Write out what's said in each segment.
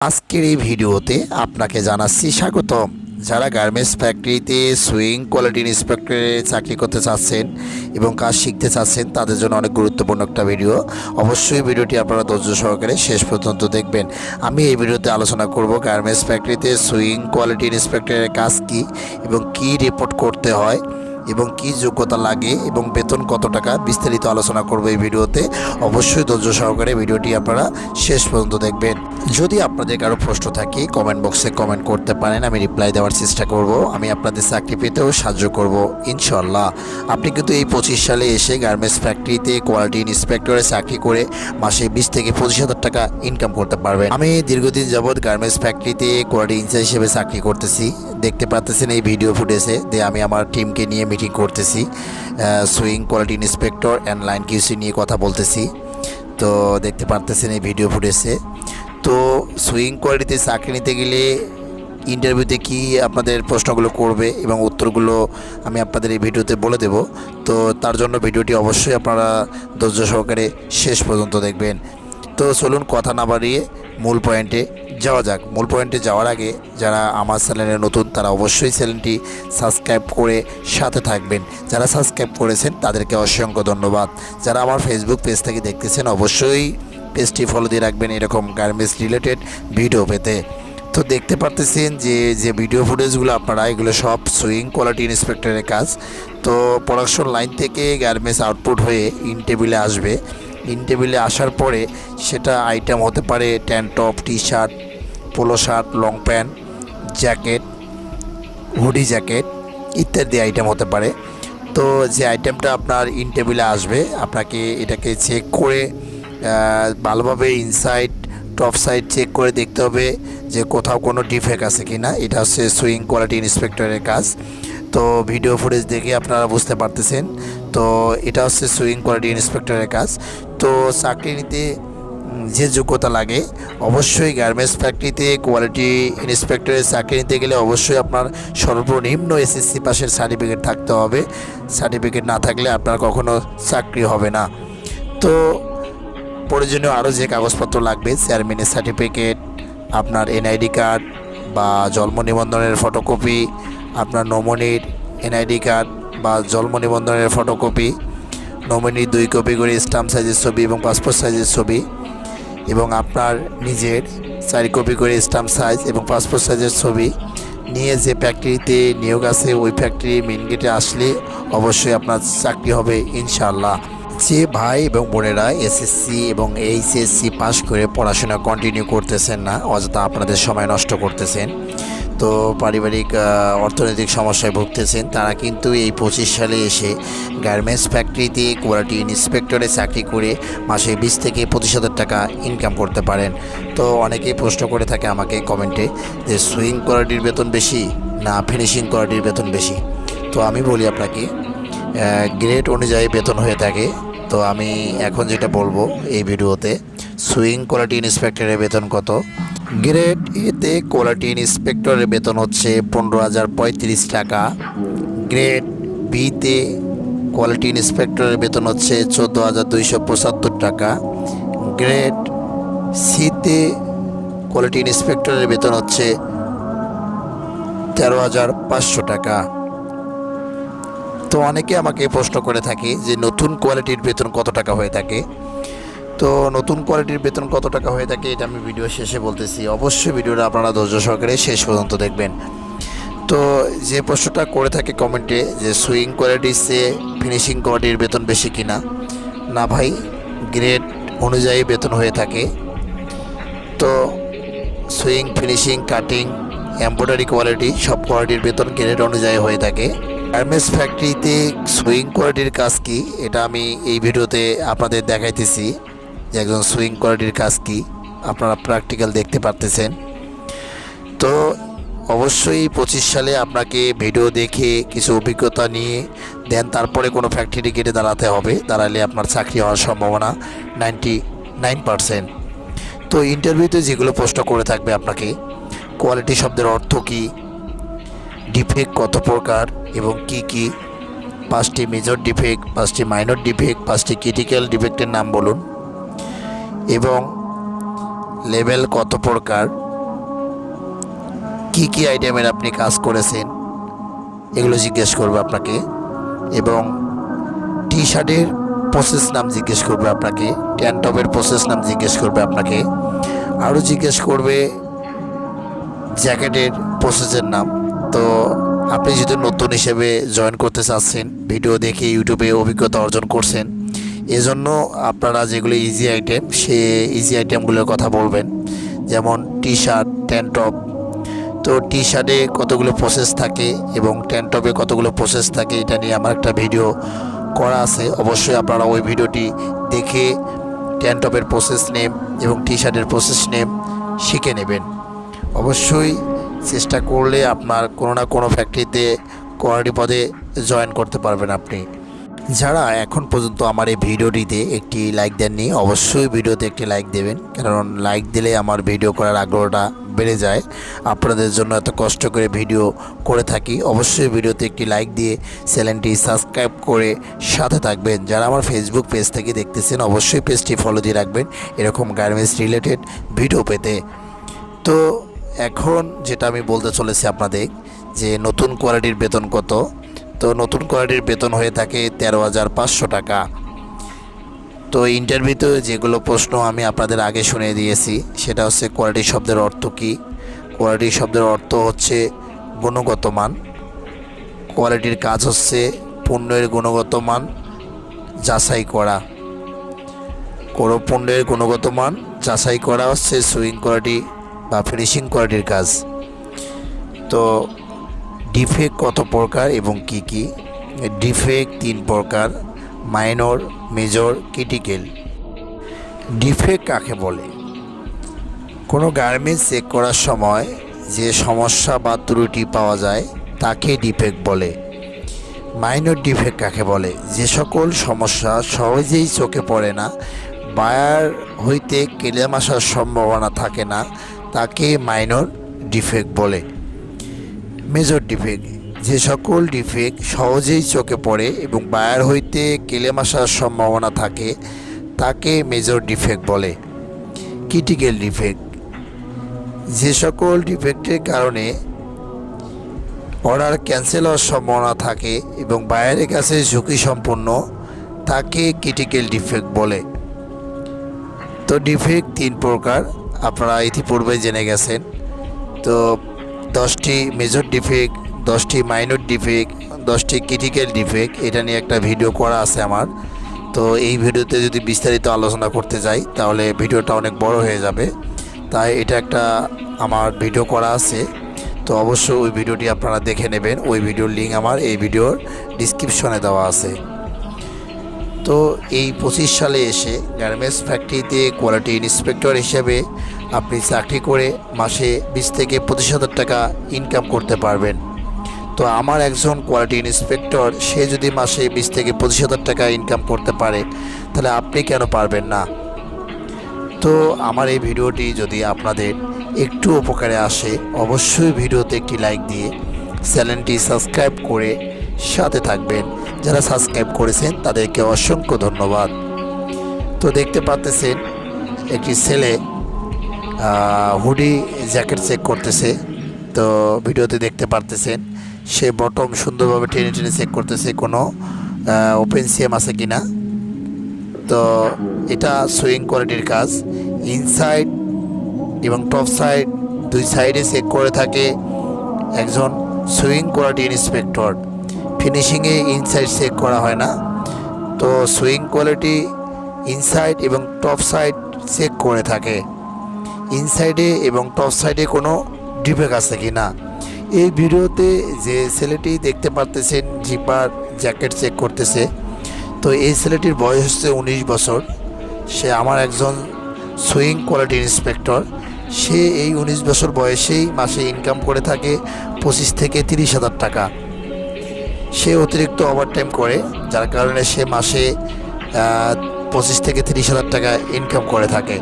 আজকের এই ভিডিওতে আপনাকে জানাচ্ছি স্বাগতম যারা গার্মেন্টস ফ্যাক্টরিতে সুইং, কোয়ালিটি ইন্সপেক্টরে চাকরি করতে চাচ্ছেন এবং কাজ শিখতে চাচ্ছেন, তাদের জন্য অনেক গুরুত্বপূর্ণ একটা ভিডিও। অবশ্যই ভিডিওটি আপনারা ধৈর্য সহকারে শেষ পর্যন্ত দেখবেন। আমি এই ভিডিওতে আলোচনা করব গার্মেন্টস ফ্যাক্টরিতে সুইং, কোয়ালিটি ইন্সপেক্টরের কাজ কী এবং কী রিপোর্ট করতে হয় এবং কি যোগ্যতা লাগে এবং বেতন কত টাকা বিস্তারিত আলোচনা করব এই ভিডিওতে। অবশ্যই ধৈর্য সহকারে ভিডিওটি আপনারা শেষ পর্যন্ত দেখবেন। যদি আপনাদের কারও প্রশ্ন থাকে কমেন্ট বক্সে কমেন্ট করতে পারেন, আমি রিপ্লাই দেওয়ার চেষ্টা করব। আমি আপনাদের চাকরি পেতেও সাহায্য করব ইনশাল্লাহ আপনি কিন্তু এই পঁচিশ সালে এসে গার্মেন্টস ফ্যাক্টরিতে কোয়ালিটি ইন্সপেক্টরে চাকরি করে মাসে বিশ থেকে পঁচিশ হাজার টাকা ইনকাম করতে পারবেন। আমি দীর্ঘদিন যাবৎ গার্মেন্টস ফ্যাক্টরিতে কোয়ালিটি ইনচার্জ হিসেবে চাকরি করতেছি। দেখতে পাচ্ছেন এই ভিডিও ফুটেজে যে আমি আমার টিমকে নিয়ে মিটিং করতেছি। Sewing quality inspector and line QC নিয়ে কথা বলতেছি। তো দেখতে পারতেছেন এই ভিডিও ফুটেজে তো সুইং কোয়ালিটিতে চাকরি নিতে গেলে ইন্টারভিউতে কি আপনাদের প্রশ্নগুলো করবে এবং উত্তরগুলো আমি আপনাদের এই ভিডিওতে বলে দেব। তো তার জন্য ভিডিওটি অবশ্যই আপনারা ধৈর্য সহকারে শেষ পর্যন্ত দেখবেন। তো চলুন কথা না বাড়িয়ে মূল পয়েন্টে যাওয়া যাক। মূল পয়েন্টে যাওয়ার আগে যারা আমার চ্যানেলে নতুন, তারা অবশ্যই চ্যানেলটি সাবস্ক্রাইব করে সাথে থাকবেন। যারা সাবস্ক্রাইব করেছেন, তাদেরকে অসংখ্য ধন্যবাদ। যারা আমার ফেসবুক পেজ থেকে দেখতেছেন, অবশ্যই পেজটি ফলো দিয়ে রাখবেন, এরকম গার্মেন্টস রিলেটেড ভিডিও পেতে। তো দেখতে পারতেছেন যে যে ভিডিও ফুটেজগুলো আপনারা, এগুলো সব সুইং কোয়ালিটি ইন্সপেক্টরের কাজ। তো প্রোডাকশন লাইন থেকে গার্মেন্টস আউটপুট হয়ে ইন টেবিলে আসবে। ইন টেবিলে আসার পরে সেটা আইটেম হতে পারে tank top T shirt polo shirt long pant jacket hoodie jacket ইত্যাদি আইটেম হতে পারে। তো যে আইটেমটা আপনার ইন টেবিলে আসবে, আপনাকে এটাকে চেক করে ভালোভাবে ইনসাইড টপ সাইড চেক করে দেখতে হবে যে কোথাও কোনো ডিফেক্ট আছে কি না এটা হচ্ছে সুইং কোয়ালিটি ইন্সপেক্টরের কাজ। তো ভিডিও ফুটেজ দেখে আপনারা বুঝতে পারতেছেন। তো এটা হচ্ছে সুইং কোয়ালিটি ইন্সপেক্টরের কাজ। তো চাকরি নিতে যে যোগ্যতা লাগে, অবশ্যই গার্মেন্টস ফ্যাক্টরিতে কোয়ালিটি ইন্সপেক্টরের চাকরি নিতে গেলে অবশ্যই আপনার সর্বনিম্ন এসএসসি পাশের সার্টিফিকেট থাকতে হবে। সার্টিফিকেট না থাকলে আপনার কখনো চাকরি হবে না। তো প্রয়োজনীয় আরও যে কাগজপত্র লাগবে চেয়ারম্যানের সার্টিফিকেট আপনার এনআইডি কার্ড বা জন্ম নিবন্ধনের ফটোকপি আপনার নমনির এনআইডি কার্ড বা জন্ম নিবন্ধনের ফটোকপি নমিনির দুই কপি করে স্টাম্প সাইজের ছবি এবং পাসপোর্ট সাইজের ছবি এবং আপনার নিজের চার কপি করে স্টাম্প সাইজ এবং পাসপোর্ট সাইজের ছবি নিয়ে যে ফ্যাক্টরিতে নিয়োগ আছে, ওই ফ্যাক্টরি মেন গেটে আসলে অবশ্যই আপনার চাকরি হবে ইনশাল্লাহ যে ভাই এবং বোনেরা এসএসসি এবং এইচএসসি পাশ করে পড়াশোনা কন্টিনিউ করতেছেন না, অযথা আপনাদের সময় নষ্ট করতেছেন, তো পারিবারিক অর্থনৈতিক সমস্যায় ভুগতেছেন, তারা কিন্তু এই পঁচিশ সালে এসে গার্মেন্টস ফ্যাক্টরিতে কোয়ালিটি ইন্সপেক্টরে চাকরি করে মাসে বিশ থেকে পঁচিশ হাজার টাকা ইনকাম করতে পারেন। তো অনেকেই প্রশ্ন করে থাকে আমাকে কমেন্টে যে সুইং কোয়ালিটির বেতন বেশি না ফিনিশিং কোয়ালিটির বেতন বেশি? তো আমি বলি আপনাকে গ্রেড অনুযায়ী বেতন হয়ে থাকে তো আমি এখন যেটা বলব এই ভিডিওতে সুইং কোয়ালিটি ইন্সপেক্টরের বেতন কত? গ্রেড এতে কোয়ালিটি ইন্সপেক্টরের বেতন হচ্ছে পনেরো হাজার পঁয়ত্রিশ টাকা। গ্রেড বিতে কোয়ালিটি ইন্সপেক্টরের বেতন হচ্ছে চোদ্দ হাজার দুইশো পঁচাত্তর টাকা। গ্রেড সিতে কোয়ালিটি ইন্সপেক্টরের বেতন হচ্ছে তেরো হাজার পাঁচশো টাকা। তো অনেকে আমাকে প্রশ্ন করে থাকে যে নতুন কোয়ালিটির বেতন কত টাকা হয়ে থাকে? তো নতুন কোয়ালিটির বেতন কত টাকা হয়ে থাকে এটা আমি ভিডিও শেষে বলতেছি। অবশ্যই ভিডিওটা আপনারা ধৈর্য সহকারে শেষ পর্যন্ত দেখবেন। তো যে প্রশ্নটা করে থাকে কমেন্টে যে সুইং কোয়ালিটির চেয়ে ফিনিশিং কোয়ালিটির বেতন বেশি কিনা? না ভাই, গ্রেড অনুযায়ী বেতন হয়ে থাকে। তো sewing, finishing, cutting, embroidery quality সব কোয়ালিটির বেতন গ্রেড অনুযায়ী হয়ে থাকে। গার্মেন্টস ফ্যাক্টরিতে সুইং কোয়ালিটির কাজ কি? এটা আমি এই ভিডিওতে আপনাদের দেখাইতেছি যে একজন সুইং কোয়ালিটির কাজ কি। আপনারা প্র্যাকটিক্যাল দেখতে পারতেছেন। তো অবশ্যই পঁচিশ সালে আপনাকে ভিডিও দেখে কিছু অভিজ্ঞতা নিয়ে দেন তারপরে কোনো ফ্যাক্টরি গেটে দাঁড়াতে হবে। দাঁড়ালে আপনার চাকরি হওয়ার সম্ভাবনা নাইনটি নাইন পারসেন্ট তো ইন্টারভিউতে যেগুলো প্রশ্ন করে থাকবে আপনাকে কোয়ালিটি শব্দের অর্থ কী? ডিফেক্ট কত প্রকার এবং কি কি? পাঁচটি মেজর ডিফেক্ট পাঁচটি মাইনর ডিফেক্ট পাঁচটি ক্রিটিক্যাল ডিফেক্টের নাম বলুন। এবং লেভেল কত প্রকার? কি কি আইটেমের আপনি কাজ করেছেন? এগুলো জিজ্ঞেস করবে আপনাকে। এবং টি শার্টের প্রসেস নাম জিজ্ঞেস করবে আপনাকে। ট্যান টপের প্রসেস নাম জিজ্ঞেস করবে আপনাকে। আরও জিজ্ঞেস করবে জ্যাকেটের প্রসেসের নাম। তো আপনি যদি নতুন হিসেবে জয়েন করতে চাচ্ছেন ভিডিও দেখে ইউটিউবে অভিজ্ঞতা অর্জন করছেন, এজন্য আপনারা যেগুলো ইজি আইটেম সে ইজি আইটেমগুলোর কথা বলবেন। যেমন টি শার্ট ট্যান টপ তো টি শার্টে কতগুলো প্রসেস থাকে এবং ট্যান টপে কতগুলো প্রসেস থাকে, এটা নিয়ে আমার একটা ভিডিও করা আছে। অবশ্যই আপনারা ওই ভিডিওটি দেখে ট্যান টপের প্রসেস নেম এবং টি শার্টের প্রসেস নেম শিখে নেবেন। অবশ্যই চেষ্টা করলে আপনার কোনো না কোনো ফ্যাক্টরিতে কোয়ালিটি পদে জয়েন করতে পারবেন আপনি। যারা এখন পর্যন্ত আমার এই ভিডিওটিতে একটি লাইক দেননি, অবশ্যই ভিডিওতে একটি লাইক দেবেন। কারণ লাইক দিলে আমার ভিডিও করার আগ্রহটা বেড়ে যায়। আপনাদের জন্য এত কষ্ট করে ভিডিও করে থাকি। অবশ্যই ভিডিওতে একটি লাইক দিয়ে চ্যানেলটি সাবস্ক্রাইব করে সাথে থাকবেন। যারা আমার ফেসবুক পেজ থেকে দেখতেছেন, অবশ্যই পেজটি ফলো দিয়ে রাখবেন। এরকম গার্মেন্টস রিলেটেড ভিডিও পেতে। তো এখন যেটা আমি বলতে চলেছি আপনাদের, যে নতুন কোয়ালিটির বেতন কত? তো নতুন কোয়ালিটির বেতন হয়ে থাকে তেরো হাজার পাঁচশো টাকা। তো ইন্টারভিউতে যেগুলো প্রশ্ন আমি আপনাদের আগে শুনিয়ে দিয়েছি, সেটা হচ্ছে কোয়ালিটি শব্দের অর্থ কী? কোয়ালিটি শব্দের অর্থ হচ্ছে গুণগত মান। কোয়ালিটির কাজ হচ্ছে পণ্যের গুণগত মান যাচাই করা। কোনো পণ্যের গুণগত মান যাচাই করা হচ্ছে সুইং কোয়ালিটি বা ফিনিশিং কোয়ালিটির কাজ। তো ডিফেক্ট কত প্রকার এবং কি কি? ডিফেক্ট তিন প্রকার মাইনর মেজর ক্রিটিক্যাল ডিফেক্ট কাকে বলে? কোনো গার্মেন্টস চেক করার সময় যে সমস্যা বা ত্রুটি পাওয়া যায়, তাকে ডিফেক্ট বলে। মাইনর ডিফেক্ট কাকে বলে? যে সকল সমস্যা সহজেই চোখে পড়ে না, বায়ার হইতে কেলেম আসার সম্ভাবনা থাকে না তাকে মাইনর ডিফেক্ট বলে। মেজর ডিফেক্ট যে সকল ডিফেক্ট সহজেই চোখে পড়ে এবং বায়ার হইতে কেলেম আসার সম্ভাবনা থাকে, তাকে মেজর ডিফেক্ট বলে। ক্রিটিক্যাল ডিফেক্ট যে সকল ডিফেক্টের কারণে অর্ডার ক্যান্সেল হওয়ার সম্ভাবনা থাকে এবং বায়ারের কাছে ঝুঁকি সম্পন্ন, তাকে ক্রিটিক্যাল ডিফেক্ট বলে। তো ডিফেক্ট তিন প্রকার আপনারা ইতিপূর্বে জেনে গেছেন। তো দশটি মেজর ডিফেক্ট দশটি মাইনর ডিফেক্ট দশটি ক্রিটিক্যাল ডিফেক্ট এটা নিয়ে একটা ভিডিও করা আছে আমার। তো এই ভিডিওতে যদি বিস্তারিত আলোচনা করতে যাই, তাহলে ভিডিওটা অনেক বড় হয়ে যাবে। তাই এটা একটা আমার ভিডিও করা আছে। তো অবশ্যই ওই ভিডিওটি আপনারা দেখে নেবেন। ওই ভিডিওর লিঙ্ক আমার এই ভিডিওর ডিসক্রিপশনে দেওয়া আছে। তো এই পঁচিশ সালে এসে গার্মেন্টস ফ্যাক্টরিতে কোয়ালিটি ইন্সপেক্টর হিসেবে আপনি চাকরি করে মাসে বিশ থেকে পঁচিশ হাজার টাকা ইনকাম করতে পারবেন। তো আমার একজন কোয়ালিটি ইন্সপেক্টর, সে যদি মাসে বিশ থেকে পঁচিশ হাজার টাকা ইনকাম করতে পারে, তাহলে আপনি কেন পারবেন না? তো আমার এই ভিডিওটি যদি আপনাদের একটু উপকারে আসে, অবশ্যই ভিডিওতে একটি লাইক দিয়ে চ্যানেলটি সাবস্ক্রাইব করে সাথে থাকবেন। যারা সাবস্ক্রাইব করেছেন, তাদেরকে অসংখ্য ধন্যবাদ। তো দেখতে পাচ্তেছেন একটি ছেলে হুডি জ্যাকেট চেক করতেছে। তো ভিডিওতে দেখতে পারতেছেন, সে বটম সুন্দরভাবে টেনে টেনে চেক করতেছে কোনো ওপেন সিএম আছে কি না তো এটা সুইং কোয়ালিটির কাজ। ইনসাইড এবং টপ সাইড, দুই সাইডে চেক করে থাকে একজন সুইং কোয়ালিটি ইন্সপেক্টর। ফিনিশিংয়ে ইনসাইড চেক করা হয় না। তো সুইং কোয়ালিটি ইনসাইড এবং টপ সাইড চেক করে থাকে। ইনসাইডে এবং টপ সাইডে কোনো ডিফেক্ট আছে কি না? এই ভিডিওতে যে ছেলেটি দেখতে পারতেছেন, জিপার জ্যাকেট চেক করতেছে, তো এই ছেলেটির বয়স হচ্ছে উনিশ বছর। সে আমার একজন সুইং কোয়ালিটি ইন্সপেক্টর সে এই উনিশ বছর বয়সেই মাসে ইনকাম করে থাকে পঁচিশ থেকে তিরিশ হাজার টাকা। সে অতিরিক্ত ওভারটাইম করে, যার কারণে সে মাসে পঁচিশ থেকে তিরিশ হাজার টাকা ইনকাম করে থাকে।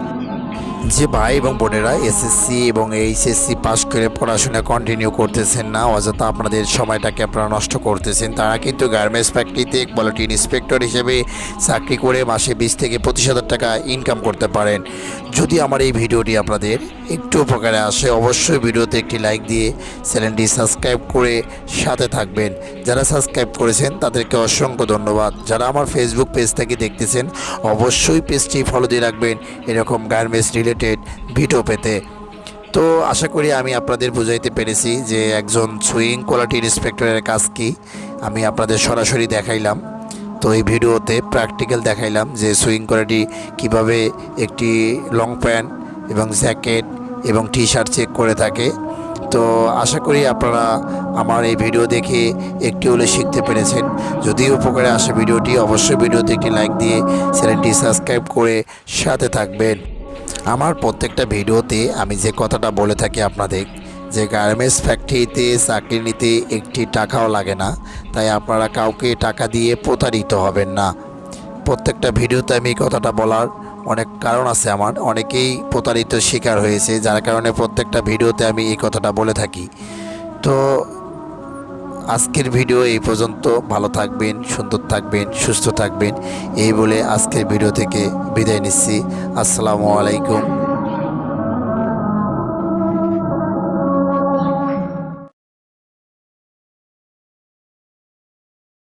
যে ভাই এবং বোনেরা এসএসসি এবং এইচএসসি পাস করে পড়াশোনা কন্টিনিউ করতেছেন না, অযথা আপনাদের সময়টাকে আপনারা নষ্ট করতেছেন। তারা কিন্তু গার্মেন্টস ফ্যাক্টরিতে কোয়ালিটি ইন্সপেক্টর হিসেবে চাকরি করে মাসে বিশ থেকে পঁচিশ হাজার টাকা ইনকাম করতে পারেন। যদি আমার এই ভিডিওটি আপনাদের একটু উপকারে আসে, অবশ্যই ভিডিওতে একটি লাইক দিয়ে চ্যানেলটি সাবস্ক্রাইব করে সাথে থাকবেন। যারা সাবস্ক্রাইব করেছেন, তাদেরকে অসংখ্য ধন্যবাদ। যারা আমার ফেসবুক পেজ থেকে দেখতেছেন, অবশ্যই পেজটি ফলো দিয়ে রাখবেন। এরকম গার্মেন্টস রিলেটেড ভিডিও পেতে। তো আশা করি আমি আপনাদের বুঝাইতে পেরেছি যে একজন সুইং কোয়ালিটি ইন্সপেক্টরের কাজ কি। আমি আপনাদের সরাসরি দেখাইলাম। তো এই ভিডিওতে প্র্যাকটিক্যাল দেখাইলাম যে সুইং কোয়ালিটি কীভাবে একটি লং প্যান্ট এবং জ্যাকেট এবং টি শার্ট চেক করে থাকে। তো আশা করি আপনারা আমার এই ভিডিও দেখে একটি হলে শিখতে পেরেছেন। যদি উপকারে আসে ভিডিওটি অবশ্যই ভিডিওতে একটি লাইক দিয়ে চ্যানেলটি সাবস্ক্রাইব করে সাথে থাকবেন। আমার প্রত্যেকটা ভিডিওতে আমি যে কথাটা বলে থাকি আপনাদের, যে গার্মেন্টস ফ্যাক্টরিতে চাকরি নিতে একটি টাকাও লাগে না, তাই আপনারা কাউকে টাকা দিয়ে প্রতারিত হবেন না। প্রত্যেকটা ভিডিওতে আমি কথাটা বলার অনেক কারণ আছে আমার, অনেকেই প্রতারিত শিকার হয়েছে, যার কারণে প্রত্যেকটা ভিডিওতে আমি এই কথাটা বলে থাকি। তো আজকের ভিডিও এই পর্যন্ত। ভালো থাকবেন, সুন্দর থাকবেন, সুস্থ থাকবেন, এই বলে আজকের ভিডিও থেকে বিদায় নিচ্ছি। আসসালামু আলাইকুম।